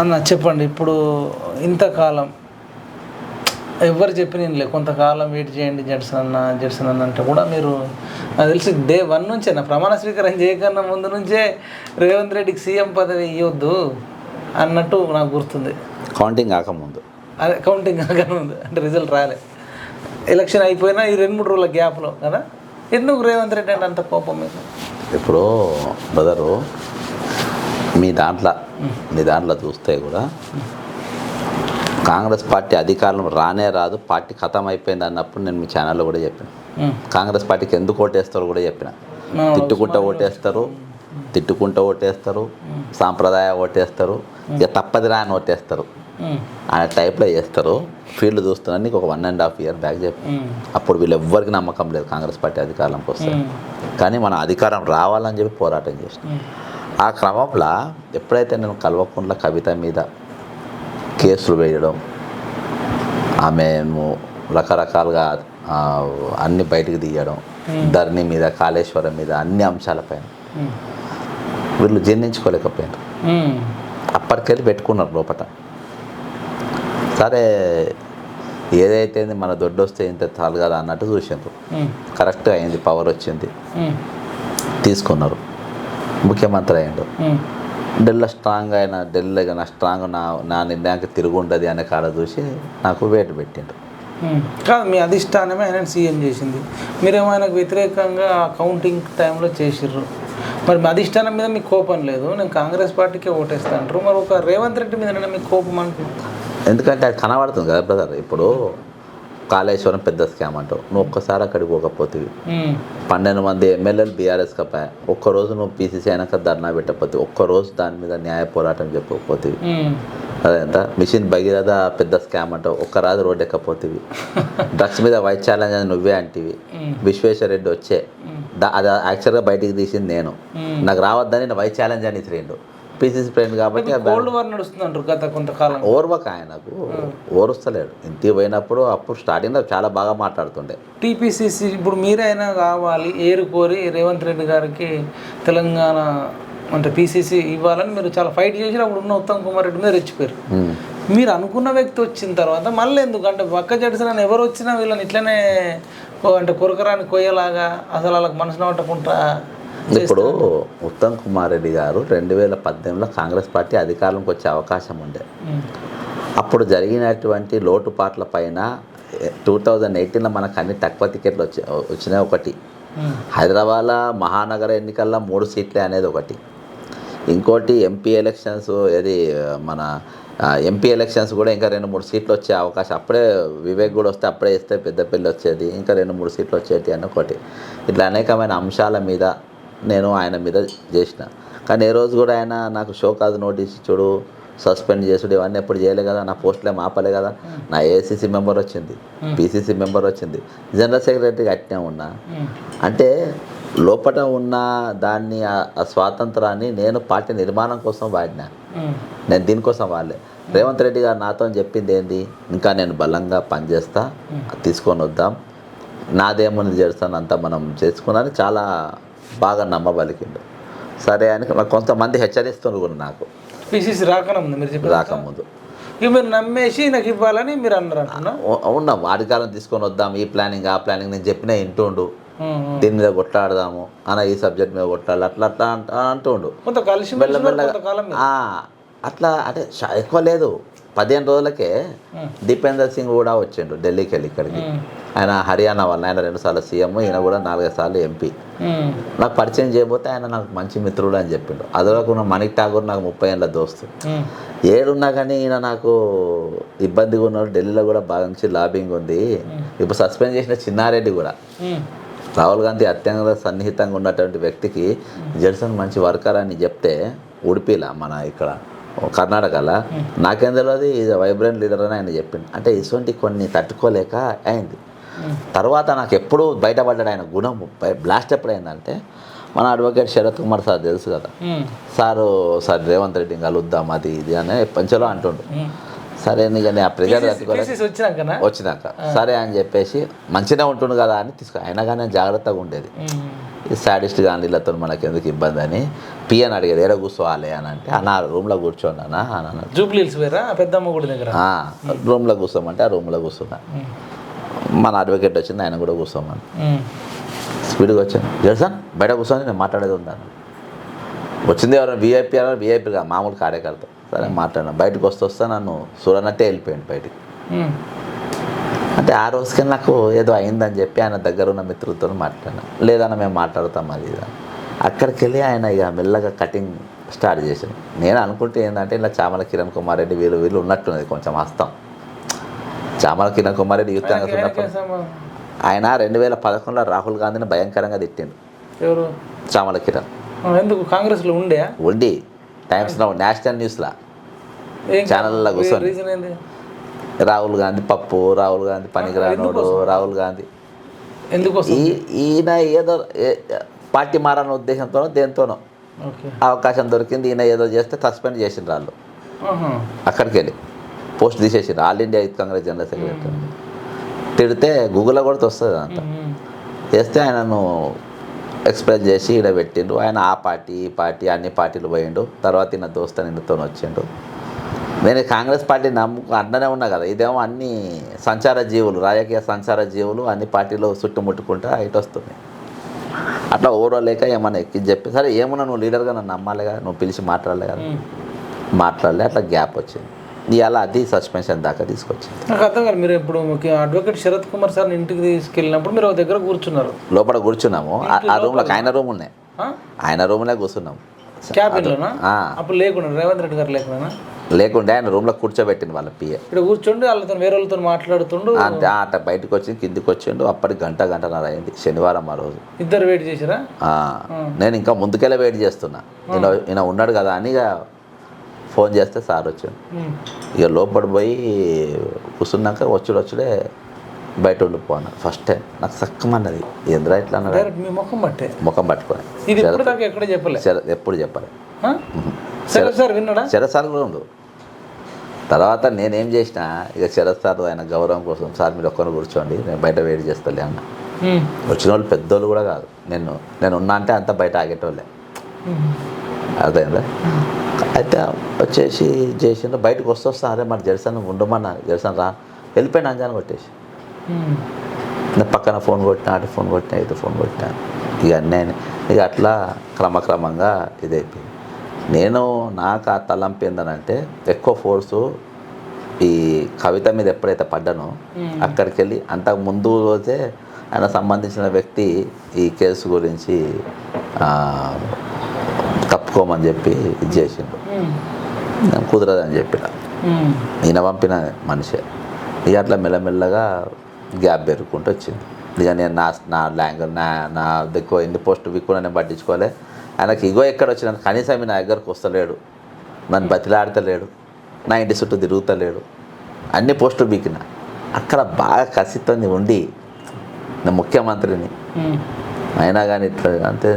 అన్న చెప్పండి. ఇప్పుడు ఇంతకాలం ఎవరు చెప్పిన కొంతకాలం వెయిట్ చేయండి జడ్సన్ అన్న జడ్సన్ అన్న అంటే కూడా మీరు నాకు తెలిసి డే వన్ నుంచే నా ప్రమాణ స్వీకారం చేయకన్నా ముందు నుంచే రేవంత్ రెడ్డికి సీఎం పదవి ఇవ్వద్దు అన్నట్టు నాకు గుర్తుంది. కౌంటింగ్ కాకముందు. అదే కౌంటింగ్ కాకనే ఉంది అంటే రిజల్ట్ రాలే. ఎలక్షన్ అయిపోయినా ఈ రెండు మూడు రోజుల గ్యాప్లో కదా? ఎందుకు రేవంత్ రెడ్డి అంటే అంత కోపం మీకు? ఇప్పుడు బ్రదరు మీ దాంట్లో మీ దాంట్లో చూస్తే కూడా కాంగ్రెస్ పార్టీ అధికారం రానే రాదు పార్టీ ఖతం అయిపోయింది అన్నప్పుడు నేను మీ ఛానల్లో కూడా చెప్పాను. కాంగ్రెస్ పార్టీకి ఎందుకు ఓటేస్తారో కూడా చెప్పిన తిట్టుకుంటూ ఓటేస్తారు తిట్టుకుంటూ ఓటేస్తారు సాంప్రదాయ ఓటేస్తారు ఇక తప్పదిరా అని ఓటేస్తారు. అనే టైప్లో చేస్తారు ఫీల్డ్ చూస్తున్నాను నీకు ఒక one and half year back చెప్పి. అప్పుడు వీళ్ళు ఎవ్వరికి నమ్మకం లేదు కాంగ్రెస్ పార్టీ అధికారంలోకి వస్తారు. కానీ మన అధికారం రావాలని చెప్పి పోరాటం చేసిన ఉమ్. ఆ క్రమంలో ఎప్పుడైతే నేను కల్వకుంట్ల కవిత మీద కేసులు వేయడం ఆమె రకరకాలుగా అన్ని బయటికి తీయడం ధరణి మీద కాళేశ్వరం మీద అన్ని అంశాలపైన. వీళ్ళు జీర్ణించుకోలేకపోయారు. అప్పటికెళ్ళి పెట్టుకున్నారు లోపల సరే ఏదైతే మన దొడ్డు వస్తే ఇంత చాలు కదా అన్నట్టు చూసిండ్రు ఉమ్. కరెక్ట్ అయింది పవర్ వచ్చింది. తీసుకున్నారు ముఖ్యమంత్రి అయ్యిండు. ఢిల్లీ స్ట్రాంగ్ అయిన ఢిల్లీ నా స్ట్రాంగ్ నా నా నిర్ణయానికి తిరుగుండదు అనే కాడ చూసి నాకు వేటు పెట్టిండు. కాదు మీ అధిష్టానమే ఆయన సీఎం చేసింది. మీరేమో ఆయనకు వ్యతిరేకంగా కౌంటింగ్ టైంలో చేసిర్రు. మరి మీ అధిష్టానం మీద మీకు కోపం లేదు. నేను కాంగ్రెస్ పార్టీకే ఓటేస్తా అంటారు మరి ఒక రేవంత్ రెడ్డి మీద మీకు కోపం అనుకో ఎందుకంటే అది కనబడుతుంది కదా బ్రదర్. ఇప్పుడు కాళేశ్వరం పెద్ద స్కామ్ అంటావు. నువ్వు ఒక్కసారి అక్కడికి పోకపోతివి ఉమ్. పన్నెండు మంది ఎమ్మెల్యేలు బీఆర్ఎస్ కప్పాయి ఒక్కరోజు నువ్వు పీసీసీ అయినాక ధర్నా పెట్టకపోతే ఒక్కరోజు దాని మీద న్యాయ పోరాటం చెప్పకపోతే ఉమ్. అదేంట మిషన్ భగీరథ పెద్ద స్కామ్ అంటావు. ఒక్క రాజు రోడ్డు ఎక్కపోతేవి డ్రగ్స్ మీద వైట్ ఛాలెంజ్ అని నువ్వే అంటివి. ఉమ్. విశ్వేశ్వర రెడ్డి వచ్చే అది యాక్చువల్గా బయటికి తీసింది నేను. నాకు రావద్దని వైస్ ఛాలెంజ్ అని ఇచ్చిరిండు పీసీసీ ఫ్రెండ్ కాబట్టి ఆ కోల్డ్ వార్ నడుస్తుంది అంటారు గత కొంతకాలం ఓర్వక ఆయనకు ఓరుస్తలేడు. ఇంటికి పోయినప్పుడు అప్పుడు స్టార్టింగ్లో చాలా బాగా మాట్లాడుతుండే. టీపీసీసీ ఇప్పుడు మీరైనా కావాలి ఏరుకోరి రేవంత్ రెడ్డి గారికి తెలంగాణ అంటే పీసీసీ ఇవ్వాలని మీరు చాలా ఫైట్ చేసి అప్పుడు ఉన్న ఉత్తమ్ కుమార్ రెడ్డి మీద రెచ్చిపోయారు. మీరు అనుకున్న వ్యక్తి వచ్చిన తర్వాత మళ్ళీ ఎందుకు? అంటే పక్క జడిసిన ఎవరు వచ్చినా వీళ్ళని ఇట్లనే అంటే కొరకరాని కొయ్యలాగా అసలు వాళ్ళకి మనసున పట్టకుండా ఇప్పుడు ఉత్తమ్ కుమార్ రెడ్డి గారు రెండు వేల పద్దెనిమిదిలో కాంగ్రెస్ పార్టీ అధికారంలోకి వచ్చే అవకాశం ఉండే. అప్పుడు జరిగినటువంటి లోటుపాట్ల పైన టూ థౌజండ్ ఎయిటీన్లో మనకు అన్ని తక్కువ టికెట్లు వచ్చి వచ్చినాయి ఒకటి. హైదరాబాద్ మహానగర ఎన్నికల్లో మూడు సీట్లే అనేది ఒకటి. ఇంకోటి ఎంపీ ఎలక్షన్స్ ఏది మన ఎంపీ ఎలక్షన్స్ కూడా ఇంకా రెండు మూడు సీట్లు వచ్చే అవకాశం. అప్పుడే వివేక్ కూడా వస్తే అప్పుడే ఇస్తే పెద్దపల్లి వచ్చేది ఇంకా రెండు మూడు సీట్లు వచ్చేది అని ఒకటి. ఇట్లా అనేకమైన అంశాల మీద నేను ఆయన మీద చేసిన. కానీ ఏ రోజు కూడా ఆయన నాకు షో కాదు నోటీస్ ఇచ్చుడు సస్పెండ్ చేసుడు ఇవన్నీ ఎప్పుడు చేయలే కదా నా పోస్టులే మాపలే కదా నా ఏసీసీ మెంబర్ వచ్చింది పీసీసీ మెంబర్ వచ్చింది. జనరల్ సెక్రటరీగా అట్నే ఉన్నా. ఉమ్, అంటే లోపల ఉన్న దాన్ని ఆ- స్వాతంత్రాన్ని నేను పార్టీ నిర్మాణం కోసం వాడినా. ఉమ్, నేను దీనికోసం వాడలే. రేవంత్ రెడ్డి గారు నాతో చెప్పింది ఏంది? ఇంకా నేను బలంగా పనిచేస్తా తీసుకొని వద్దాం. నాదేముంది చేస్తాను అంతా మనం చేసుకున్నాను. చాలా బాగా నమ్మబలికిండు. సరే అని కొంతమంది హెచ్చరిస్తున్నారు కూడా నాకు. పీసీసీ రాకనే ఉంది మీరు చెప్పారు రాకముందు మీరు నమ్మేసి నాకు ఇవ్వాలని మీరు అన్నారు ఉన్నాం అధికారం తీసుకొని వద్దాం ఈ ప్లానింగ్ ఆ ప్లానింగ్ నేను చెప్పిన ఇంటుండు. దీని మీద కొట్లాడదాము అన్న ఈ సబ్జెక్ట్ మీద కొట్లాడాలి అట్లా అట్లా అంట- అంటుండు. కొంత కలిసి అట్లా అంటే ఎక్కువ లేదు. పదిహేను రోజులకే. దీపేందర్ సింగ్ కూడా వచ్చిండు ఢిల్లీకి వెళ్ళి ఇక్కడికి. ఆయన హర్యానా వాళ్ళు ఆయన రెండు సార్లు సీఎం ఈయన కూడా నాలుగైదు సార్లు ఎంపీ. నాకు పరిచయం చేయబోతే ఆయన నాకు మంచి మిత్రుడు అని చెప్పిండు. అదొకన్న మణిక్ ఠాగూర్ నాకు ముప్పై ఏళ్ళ దోస్తు. ఉమ్, ఏడున్నా కానీ ఈయన నాకు ఇబ్బందిగా ఉన్నాడు ఢిల్లీలో కూడా బాగా మంచి లాబింగ్ ఉంది. ఇప్పుడు సస్పెండ్ చేసిన చిన్నారెడ్డి కూడా. రాహుల్ గాంధీ అత్యంత సన్నిహితంగా ఉన్నటువంటి వ్యక్తికి జడ్సన్ మంచి వర్కర్ అని చెప్తే ఉడిపిలా మన ఇక్కడ కర్ణాటకలో. నాకేం తెలియదు ఈజ్ వైబ్రెంట్ లీడర్ అని ఆయన చెప్పిండు. అంటే ఇటువంటి కొన్ని తట్టుకోలేక అయింది. తర్వాత నాకు ఎప్పుడు బయటపడ్డాడు ఆయన గుణం బ్లాస్ట్ ఎప్పుడైందంటే మన అడ్వకేట్ శరత్ కుమార్ సార్ తెలుసు కదా. సారు సార్ రేవంత్ రెడ్డిని కలుద్దాం అది ఇది అని పంచలో అంటుండు. సరే నేను ఆ ప్రెజర్ వచ్చినాక. సరే అని చెప్పేసి మంచిగా ఉంటుండు కదా అని తీసుకో అయినా కానీ జాగ్రత్తగా ఉండేది. సాడిస్ట్ కానీ వీళ్ళతో మనకి ఎందుకు ఇబ్బంది అని పిఎన్ అడిగేది ఏడ కూర్చోవాలి? అని అంటే అన్న రూమ్లో కూర్చోండి అన్న. అని అన్నాడు. వేరా పెద్దమ్మ గుడి దగ్గర? "ఆ, రూమ్లో కూర్చోమంటే ఆ రూమ్లో కూర్చున్నా. మన అడ్వకేట్ వచ్చింది ఆయన కూడా కూర్చోమని. స్పీడ్గా వచ్చాను. జడ్సన్ బయట కూర్చొని నేను మాట్లాడేది ఉందాను వచ్చింది ఎవరైనా వీఐపీ అన్నారు వీఐపీగా మామూలు కార్యకర్త. సరే మాట్లాడినా. బయటకు వస్తూ వస్తే నన్ను చూడనట్టే వెళ్ళిపోయాడు బయటికి. అంటే ఆ రోజుకి నాకు ఏదో అయిందని చెప్పి ఆయన దగ్గర ఉన్న మిత్రులతో మాట్లాడినా. లేదన్న మేము మాట్లాడతాం అది. అక్కడికి వెళ్ళి ఆయన ఇక మెల్లగా కటింగ్ స్టార్ట్ చేశాను నేను అనుకుంటే ఏంటంటే ఇలా చామల కిరణ్ కుమార్ రెడ్డి వీళ్ళు వీళ్ళు ఉన్నట్టున్నది కొంచెం హస్తం. చామల కిరణ్ కుమార్ రెడ్డి యూత్ కాంగ్రెస్ ఆయనకి- ఉన్నప్పుడు. ఆయన రెండు వేల పదకొండులో రాహుల్ గాంధీని భయంకరంగా తిట్టిండు. ఎవరు? చామల కిరణ్ ఎందుకు? కాంగ్రెస్లో ఉండే? ఉండి. టైమ్స్ నౌ నేషనల్ న్యూస్లా. ఛానల్లో కూర్చొని. రాహుల్ గాంధీ పప్పు రాహుల్ గాంధీ పనికిరానోడు రాహుల్ గాంధీ. ఎందుకు ఈయన ఏదో పార్టీ మారన్న ఉద్దేశంతోనో దేంతోనో అవకాశం దొరికింది. ఈయన ఏదో చేస్తే సస్పెండ్ చేసిండ్రు వాళ్ళు. అక్కడికి వెళ్ళి post తీసేసిండ్రు. All India youth Congress general secretary. తిడితే గూగుల్లో కూడా వస్తుంది అంత. చేస్తే ఆయనను ఎక్స్ప్రెస్ చేసి ఈడ పెట్టిండు ఆయన ఆ పార్టీ ఈ పార్టీ అన్ని పార్టీలు పోయిండు. తర్వాత ఈయన దోస్త నిన్నతో వచ్చిండు. నేను కాంగ్రెస్ పార్టీ నమ్ము అండనే ఉన్నా కదా. ఇదేమో అన్ని సంచార జీవులు రాజకీయ సంచార జీవులు అన్ని పార్టీలు చుట్టుముట్టుకుంటా ఇటు వస్తున్నాయి అట్లా ఓడలేక ఏమన్నా ఎక్కి చెప్పి సరే ఏమన్నా నువ్వు లీడర్గా నన్ను నమ్మాలి కదా నువ్వు పిలిచి మాట్లాడలే కదా. మాట్లాడలే అట్లా గ్యాప్ వచ్చింది. ఇవాళ అది సస్పెన్షన్ దాకా తీసుకొచ్చింది. నాకు అర్థం కాదు మీరు ఇప్పుడు అడ్వకేట్ శరత్ కుమార్ సార్ ఇంటికి తీసుకెళ్ళినప్పుడు మీరు దగ్గర కూర్చున్నారు. లోపల కూర్చున్నాము. ఆ- రూమ్లో ఆయన రూమ్ ఉన్నాయి? ఆయన రూమ్లో కూర్చున్నాము. క్యాబిన్లోనా. అప్పుడు లేకుండా రేవంత్ రెడ్డి గారు లేకుండా లేకుంటే ఆయన రూమ్లో కూర్చోబెట్టింది వాళ్ళ పిఏ ఇక్కడ కూర్చోండి వాళ్ళతో వేరే వాళ్ళతో మాట్లాడుతుండు. అంటే అట్ట బయటకు వచ్చి కిందికి వచ్చిండు. అప్పటికి గంట గంటన్నర అయింది శనివారం ఆ రోజు. ఇద్దరు వెయిట్ చేశారా? ఆ, నేను ఇంకా ముందుకెళ్ళే వెయిట్ చేస్తున్నా. ఈయన ఈయన ఉన్నాడు కదా అని ఫోన్ చేస్తే సార్ వచ్చాడు. ఇక లోపల పోయి కూర్చున్నాక వచ్చుడు వచ్చుడే బయట ఉండిపోను ఫస్ట్ టైం నాకు సక్కమన్నది. ఏంద్రా ఇట్లా మీ ముఖం బట్టే ముఖం పట్టుకొని. ఇది ఎప్పుడు ఎక్కడ చెప్పలే? శర- ఎప్పుడు చెప్పాలి. ఆ? సరే సార్ విన్నాడా? శరత్ సార్ కూడా ఉండు. తర్వాత నేనేం చేసిన ఇక శరత్ సార్ ఆయన గౌరవం కోసం సార్ మీరు ఒక్కరు కూర్చోండి. నేను బయట వెయిట్ చేస్తాలే అన్న. వచ్చిన వాళ్ళు పెద్దోళ్ళు కూడా కాదు. నేను నేను ఉన్నా అంటే అంత బయట ఆగేటోళ్ళే. అర్థమైందా? అయితే వచ్చేసి చేసిండు బయటకు వస్తొస్తా అరే మరి జెర్సన్ ఉండమన్నా జెర్సన్ రా. వెళ్ళిపోయిన అంజాన్ని కొట్టేసి. పక్కన ఫోన్ కొట్టినా అటు ఫోన్ కొట్టినా ఇటు ఫోన్ కొట్టినా. ఇక అన్నీ. ఇక అట్లా క్రమక్రమంగా ఇదైపోయింది. నేను నాకు ఆ తలంపు ఏందనంటే ఎక్కువ ఫోర్సు ఈ కవిత మీద ఎప్పుడైతే పడ్డానో. అక్కడికి వెళ్ళి అంతకు ముందు రోజే ఆయన సంబంధించిన వ్యక్తి ఈ కేసు గురించి తప్పుకోమని చెప్పి ఇది చేసిండు. నేను కుదరదని చెప్పిన. ఈయన పంపిన మనిషే. ఇక అట్లా మెల్లమెల్లగా గ్యాప్ పెరుగుకుంటూ వచ్చింది. ఇక నేను నా నా లాంగ్వేజ్ నా నా దగ్గర ఎన్ని పోస్ట్ కూడా నేను పట్టించుకోలే. ఆయనకి ఇగో ఎక్కడ వచ్చిన కనీసం నా దగ్గరకు వస్తలేడు. నన్ను బతిలాడతలేడు. నా ఇంటి చుట్టూ తిరుగుతలేడు. అన్ని పోస్టులు బీకిన. అక్కడ బాగా కసితో ఉండి. నేను ముఖ్యమంత్రిని. అయినా కానీ ఇట్లా అంటే